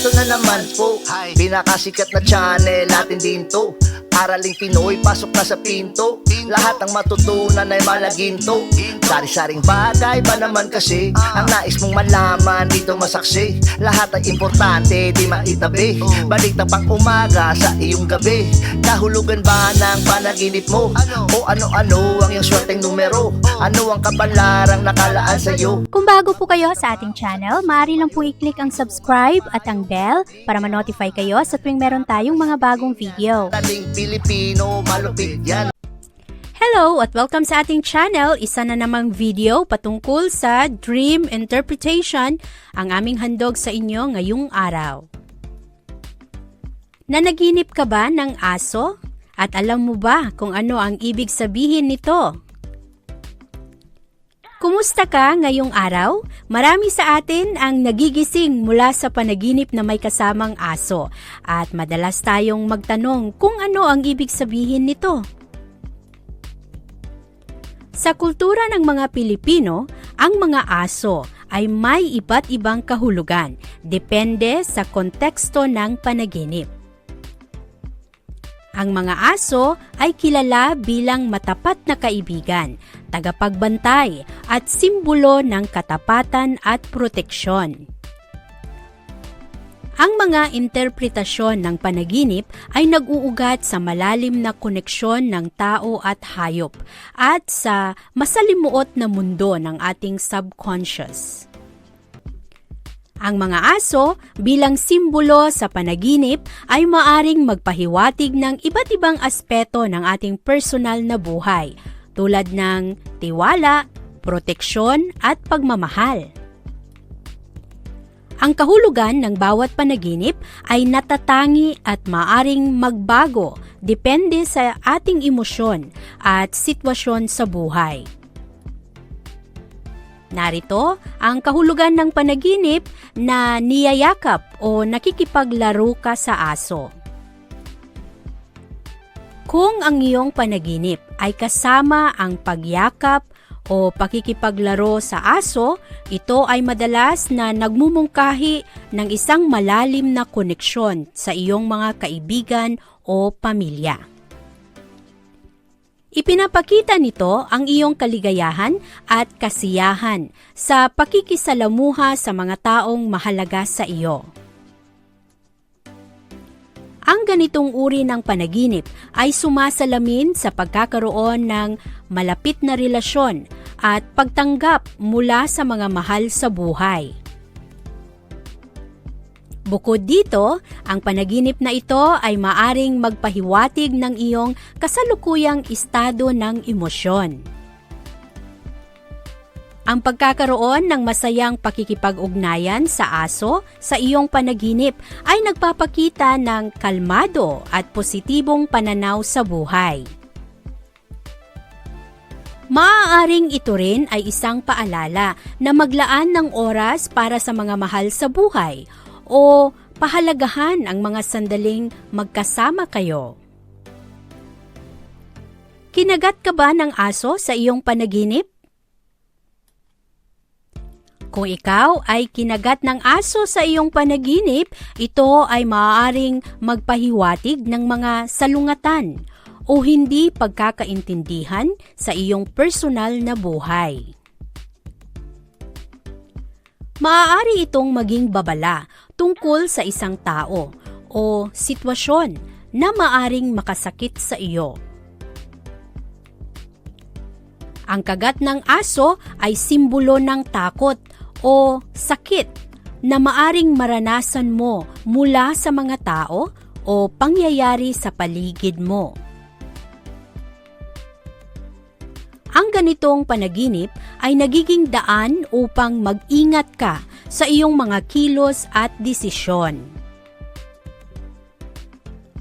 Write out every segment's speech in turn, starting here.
Eto na naman po, pinakasikat na channel natin din to Araling Pinoy, pasok na sa pinto Lahat ng matutunan ay malaginto Sari-saring bagay ba naman kasi Ang nais mong malaman dito masaksi Lahat ay importante, di maitabi Balik na pang umaga sa iyong gabi Kahulugan ba ng panaginip mo? Ano? O ano-ano ang iyong swerteng numero? Ano ang kapalarang nakalaan sa'yo? Kung bago po kayo sa ating channel, maaari lang po i-click ang subscribe at ang bell para ma-notify kayo sa tuwing meron tayong mga bagong video. Taling Pilipino, malupit yan Hello at welcome sa ating channel. Isa na namang video patungkol sa dream interpretation ang aming handog sa inyo ngayong araw. Nanaginip ka ba ng aso? At alam mo ba kung ano ang ibig sabihin nito? Kumusta ka ngayong araw? Marami sa atin ang nagigising mula sa panaginip na may kasamang aso at madalas tayong magtanong kung ano ang ibig sabihin nito. Sa kultura ng mga Pilipino, ang mga aso ay may iba't ibang kahulugan depende sa konteksto ng panaginip. Ang mga aso ay kilala bilang matapat na kaibigan, tagapagbantay at simbolo ng katapatan at proteksyon. Ang mga interpretasyon ng panaginip ay nag-uugat sa malalim na koneksyon ng tao at hayop at sa masalimuot na mundo ng ating subconscious. Ang mga aso bilang simbolo sa panaginip ay maaring magpahiwatig ng iba't ibang aspeto ng ating personal na buhay tulad ng tiwala, proteksyon at pagmamahal. Ang kahulugan ng bawat panaginip ay natatangi at maaring magbago depende sa ating emosyon at sitwasyon sa buhay. Narito ang kahulugan ng panaginip na niyayakap o nakikipaglaro ka sa aso. Kung ang iyong panaginip ay kasama ang pagyakap o pakikipaglaro sa aso, ito ay madalas na nagmumungkahi ng isang malalim na koneksyon sa iyong mga kaibigan o pamilya. Ipinapakita nito ang iyong kaligayahan at kasiyahan sa pakikisalamuha sa mga taong mahalaga sa iyo. Ang ganitong uri ng panaginip ay sumasalamin sa pagkakaroon ng malapit na relasyon at pagtanggap mula sa mga mahal sa buhay. Bukod dito, ang panaginip na ito ay maaring magpahiwatig ng iyong kasalukuyang estado ng emosyon. Ang pagkakaroon ng masayang pakikipag-ugnayan sa aso sa iyong panaginip ay nagpapakita ng kalmado at positibong pananaw sa buhay. Maaaring ito rin ay isang paalala na maglaan ng oras para sa mga mahal sa buhay o pahalagahan ang mga sandaling magkasama kayo. Kinagat ka ba ng aso sa iyong panaginip? Kung ikaw ay kinagat ng aso sa iyong panaginip, ito ay maaaring magpahiwatig ng mga salungatan o hindi pagkakaintindihan sa iyong personal na buhay. Maaari itong maging babala tungkol sa isang tao o sitwasyon na maaring makasakit sa iyo. Ang kagat ng aso ay simbolo ng takot o sakit na maaring maranasan mo mula sa mga tao o pangyayari sa paligid mo. Ang ganitong panaginip ay nagiging daan upang mag-ingat ka sa iyong mga kilos at desisyon.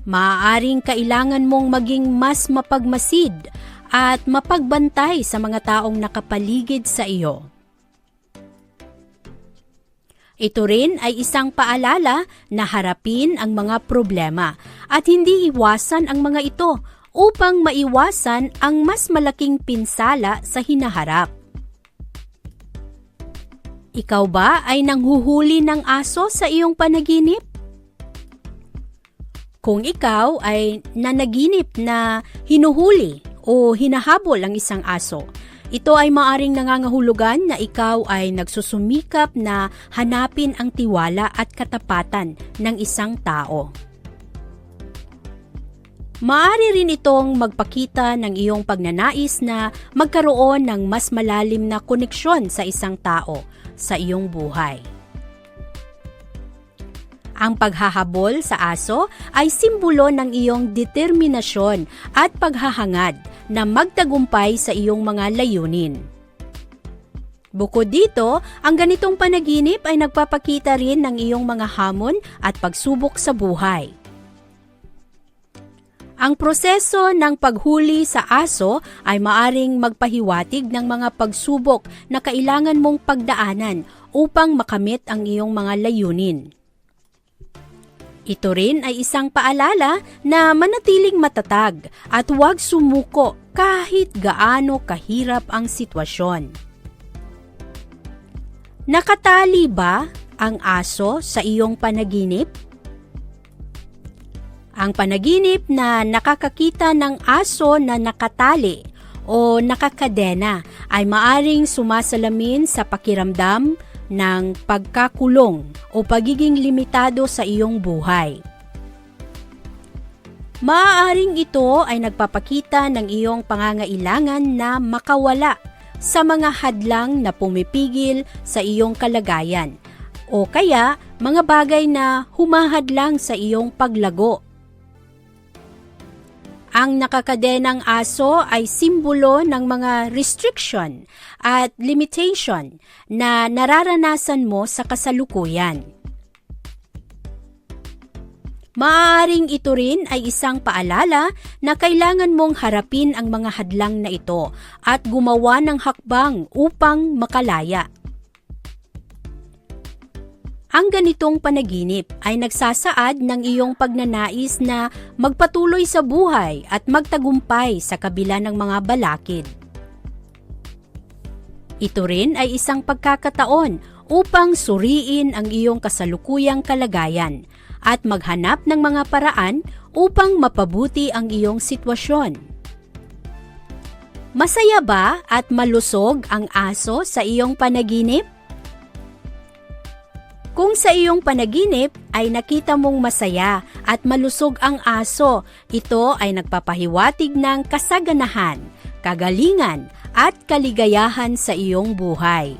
Maaaring kailangan mong maging mas mapagmasid at mapagbantay sa mga taong nakapaligid sa iyo. Ito rin ay isang paalala na harapin ang mga problema at hindi iwasan ang mga ito upang maiwasan ang mas malaking pinsala sa hinaharap. Ikaw ba ay nanghuhuli ng aso sa iyong panaginip? Kung ikaw ay nanaginip na hinuhuli o hinahabol ang isang aso, ito ay maaring nangangahulugan na ikaw ay nagsusumikap na hanapin ang tiwala at katapatan ng isang tao. Maari rin itong magpakita ng iyong pagnanais na magkaroon ng mas malalim na koneksyon sa isang tao sa iyong buhay. Ang paghahabol sa aso ay simbolo ng iyong determinasyon at paghahangad na magtagumpay sa iyong mga layunin. Bukod dito, ang ganitong panaginip ay nagpapakita rin ng iyong mga hamon at pagsubok sa buhay. Ang proseso ng paghuli sa aso ay maaring magpahiwatig ng mga pagsubok na kailangan mong pagdaanan upang makamit ang iyong mga layunin. Ito rin ay isang paalala na manatiling matatag at huwag sumuko kahit gaano kahirap ang sitwasyon. Nakatali ba ang aso sa iyong panaginip? Ang panaginip na nakakakita ng aso na nakatali o nakakadena ay maaring sumasalamin sa pakiramdam ng pagkakulong o pagiging limitado sa iyong buhay. Maaaring ito ay nagpapakita ng iyong pangangailangan na makawala sa mga hadlang na pumipigil sa iyong kalagayan o kaya mga bagay na humahadlang sa iyong paglago. Ang nakakadenang aso ay simbolo ng mga restriction at limitation na nararanasan mo sa kasalukuyan. Maaaring ito rin ay isang paalala na kailangan mong harapin ang mga hadlang na ito at gumawa ng hakbang upang makalaya. Ang ganitong panaginip ay nagsasaad ng iyong pagnanais na magpatuloy sa buhay at magtagumpay sa kabila ng mga balakid. Ito rin ay isang pagkakataon upang suriin ang iyong kasalukuyang kalagayan at maghanap ng mga paraan upang mapabuti ang iyong sitwasyon. Masaya ba at malusog ang aso sa iyong panaginip? Kung sa iyong panaginip ay nakita mong masaya at malusog ang aso, ito ay nagpapahiwatig ng kasaganahan, kagalingan at kaligayahan sa iyong buhay.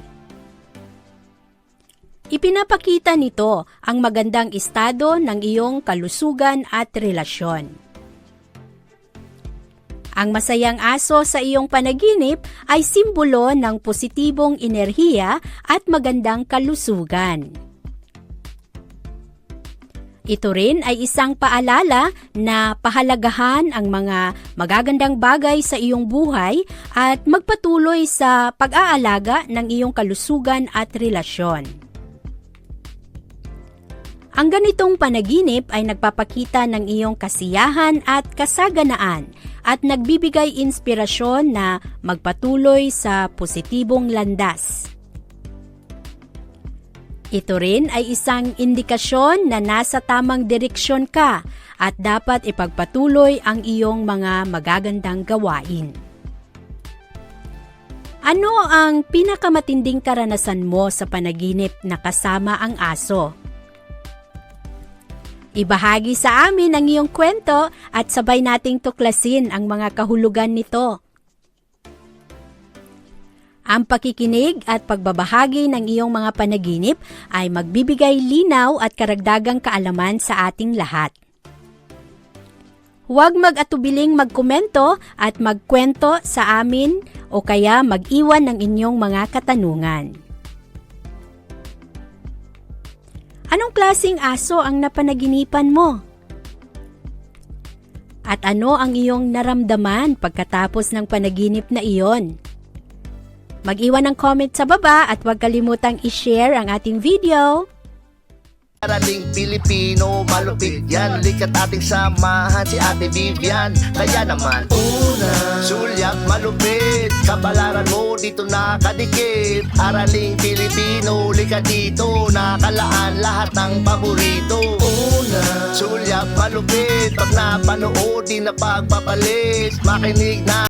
Ipinapakita nito ang magandang estado ng iyong kalusugan at relasyon. Ang masayang aso sa iyong panaginip ay simbolo ng positibong enerhiya at magandang kalusugan. Ito rin ay isang paalala na pahalagahan ang mga magagandang bagay sa iyong buhay at magpatuloy sa pag-aalaga ng iyong kalusugan at relasyon. Ang ganitong panaginip ay nagpapakita ng iyong kasiyahan at kasaganaan at nagbibigay inspirasyon na magpatuloy sa positibong landas. Ito rin ay isang indikasyon na nasa tamang direksyon ka at dapat ipagpatuloy ang iyong mga magagandang gawain. Ano ang pinakamatinding karanasan mo sa panaginip na kasama ang aso? Ibahagi sa amin ang iyong kwento at sabay nating tuklasin ang mga kahulugan nito. Ang pakikinig at pagbabahagi ng iyong mga panaginip ay magbibigay linaw at karagdagang kaalaman sa ating lahat. Huwag mag-atubiling magkomento at magkwento sa amin o kaya mag-iwan ng inyong mga katanungan. Anong klasing aso ang napanaginipan mo? At ano ang iyong naramdaman pagkatapos ng panaginip na iyon? Mag-iwan ng comment sa baba at huwag kalimutang i-share ang ating video. Araling Pilipino, malupit yan. Likat ating samahan si Ate Vivian. Kaya naman Una Sulyak malupit. Kabalaran mo dito nakadikit. Araling Pilipino, likat dito. Nakalaan lahat ng paborito. Una Sulyak Kaya malupit. Pag napanood di na pagpapalit. Makinig na